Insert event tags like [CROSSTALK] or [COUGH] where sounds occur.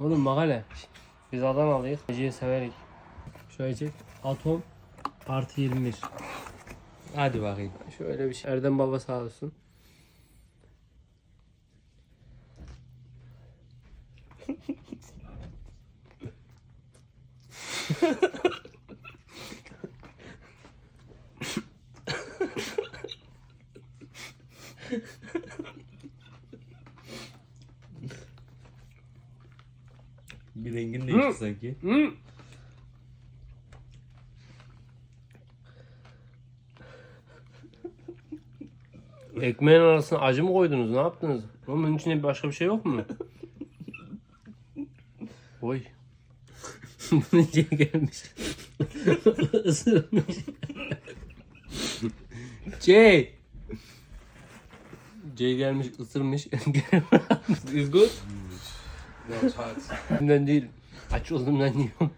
Oğlum bak hele. Biz Adanalıyız. Ece'yi severik. Şöyle çek. Atom artı 21. Hadi bakayım. Şöyle bir şey. Erdem baba sağ olsun. [LAUGHS] Bir rengin değişti sanki. Ekmeğin arasına acı mı koydunuz? Ne yaptınız? Oğlum bunun içinde başka bir şey yok mu? Oy. [LAUGHS] Bunun içine gelmiş. [LAUGHS] Isırmış. C. C gelmiş ısırmış. [LAUGHS] Is good? İt's hot. Elimden değil. Aç olduğumdan yiyorum.